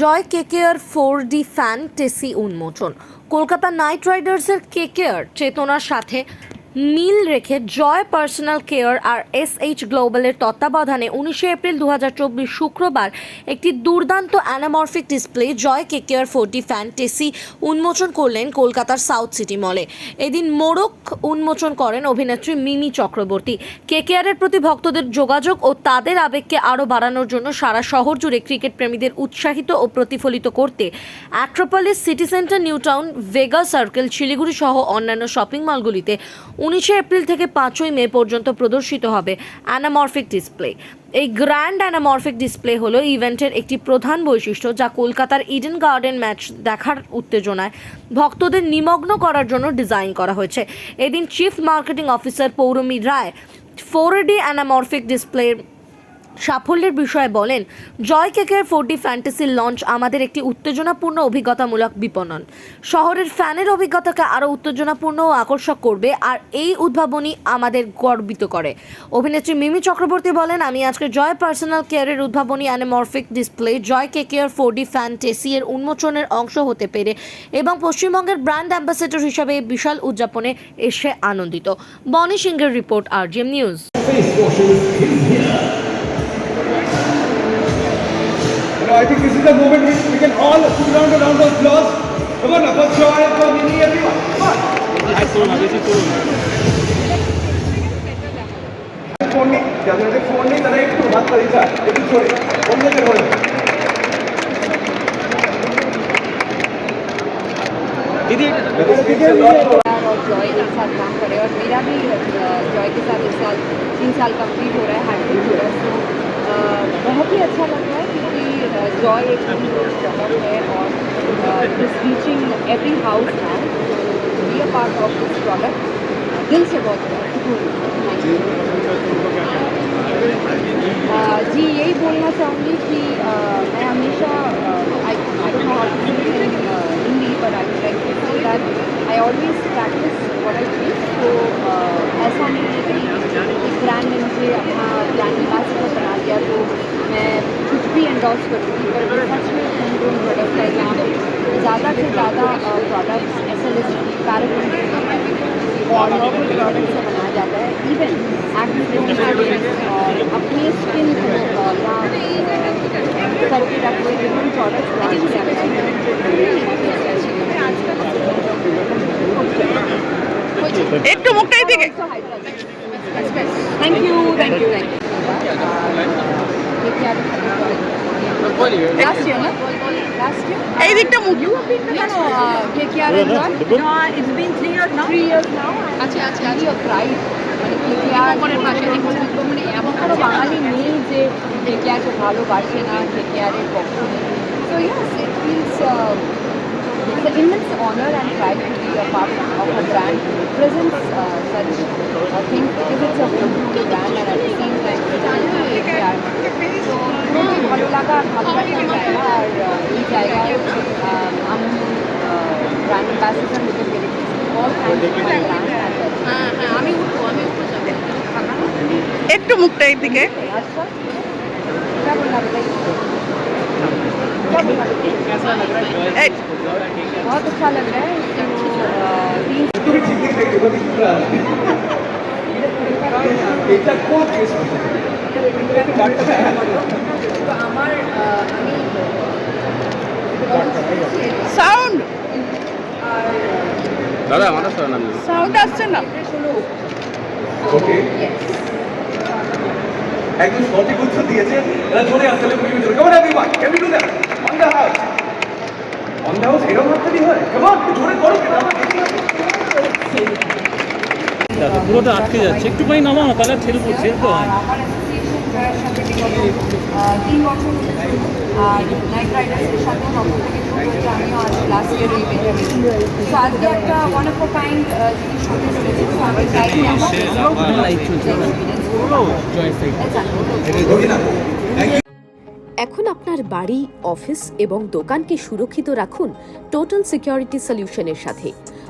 Joy KKR four D fantasy উন্মোচন। Kolkata night রাইডার্সের KKR চেতনার সাথে মিল রেখে Joy personal care R S H গ্লোবালের তত্ত্বাবধানে উনিশে এপ্রিল দু হাজার চব্বিশ শুক্রবার একটি দুর্দান্ত anamorphic display Joy KKR forty fantasy উন্মোচন করলেন কলকাতার সাউথ সিটি মলে। এদিন মোড়ক উন্মোচন করেন অভিনেত্রী মিমি চক্রবর্তী। কেকেআরের প্রতি ভক্তদের যোগাযোগ ও তাদের আবেগকে আরও বাড়ানোর জন্য সারা শহর জুড়ে ক্রিকেট প্রেমীদের উৎসাহিত ও প্রতিফলিত করতে Acropolis city centre, New Town, Vega circle, Siliguri সহ অন্যান্য শপিং মলগুলিতে উনিশে এপ্রিল থেকে পাঁচই মে পর্যন্ত প্রদর্শিত হবে অ্যানামরফিক ডিসপ্লে। এই গ্র্যান্ড অ্যানামরফিক ডিসপ্লে হল ইভেন্টের একটি প্রধান বৈশিষ্ট্য যা কলকাতার ইডেন গার্ডেন ম্যাচ দেখার উত্তেজনায় ভক্তদের নিমগ্ন করার জন্য ডিজাইন করা হয়েছে। এদিন chief marketing officer Pourami Roy four D anamorphic ডিসপ্লের সাফল্যের বিষয়ে বলেন, জয় কেকের ফোরটি ফ্যান্টাসি লঞ্চ আমাদের একটি উত্তেজনাপূর্ণ অভিজ্ঞতামূলক বিপণন। শহরের ফ্যানের অভিজ্ঞতাকে আরও উত্তেজনাপূর্ণ ও আকর্ষক করবে আর এই উদ্ভাবনী আমাদের গর্বিত করে। অভিনেত্রী মিমি চক্রবর্তী বলেন, আমি আজকে জয় পার্সোনাল কেয়ারের উদ্ভাবনী anamorphic display, Joy K care four D fantasy এর উন্মোচনের অংশ হতে পেরে এবং পশ্চিমবঙ্গের ব্র্যান্ড অ্যাম্বাসেডর হিসাবে বিশাল উদযাপনে এসে আনন্দিত। বনি সিংহের report R G M news I think this is the moment which we can all put round a round of applause. Come on, for joy, for Mini, everyone. Come on. Phone নেই যাদের phone নেই তারা একটু হাত তালি চায় একটু ছড়ে অন্যদের হয়ে दीदी और जॉय एक साथ काम करे और मेरा भी अ, जॉय के साथ इस साल तीन साल कंप्लीट हो रहा है हैंडल हो रहा है तो बहुत ही अच्छा लग रहा है क्योंकि जॉय एक प्रोडक्ट है और this reaching every house now be a part of this product दिल से बहुत जी, यही बोलना चाहूँगी कि मैं हमेशा आई कुछ भी एंडोर्स करूँगी पर मैं सच में होम ग्रोन प्रोडक्ट है जहाँ पे ज़्यादा से ज़्यादा products S L S Paragon और नॉर्मल प्रोडक्ट से बनाया जाता है इवन एक्टिव और अपनी स्किन को अ, या अ, करके रखते डिफरेंट प्रोडक्ट्स लॉन्च किया একটু মুখটাই দিকে thank you thank you thank you last year. Last year? Hey, Victor, you have been to no, uh, No, it's been three years now. Three years now. Achy, achy, achy. You're crying. So yes, it feels uh, it's an immense honor and pride to be a part of a brand presence. presents uh, such আর আহ, এই জায়গায় আহ, আমি brand ambassador হতে পেরেছি all thank you my brand হ্যাঁ হ্যাঁ আমি উঠবো আমি উঠবো যাবো ফাঁকা না? একটু মুখটা এই দিকে अच्छा क्या बोलना बताइए क्या बोलना बताइए এই बहुत अच्छा लग रहा है तो अ, तीन তুমি ঠিক ঠিক দেখতে পাবি এটা কোন কেস তো আমার আহ, আমি সাউন্ড দাদা আমাদের সরে নাম সাউন্ড আসছে না? ওকে একদম সঠিক উত্তর দিয়েছে এরা জোরে। আসতে হবে মিমি কেমন you do that on the house on the house এরকম হাততালি হয়। কেমন জোরে করো কেন আমার দেখি পুরোটা আটকে যাচ্ছে। একটুখানি নামাও না তাহলে ঠেল ঠেল তো হয় তিন বছর আর নাইট রাইডার্সের সাথে তখন থেকে শুরু হয়েছে। আমিও আজ লাস্ট ইয়ার এই ইভেন্টে তো আজকে একটা ওয়ান অফ আ কাইন্ড জিনিস হতে চলেছে তো আমি চাই আমার এখন আপনার বাড়ি অফিস এবং দোকানকে সুরক্ষিত রাখুন টোটাল সিকিউরিটি সলিউশনের সাথে।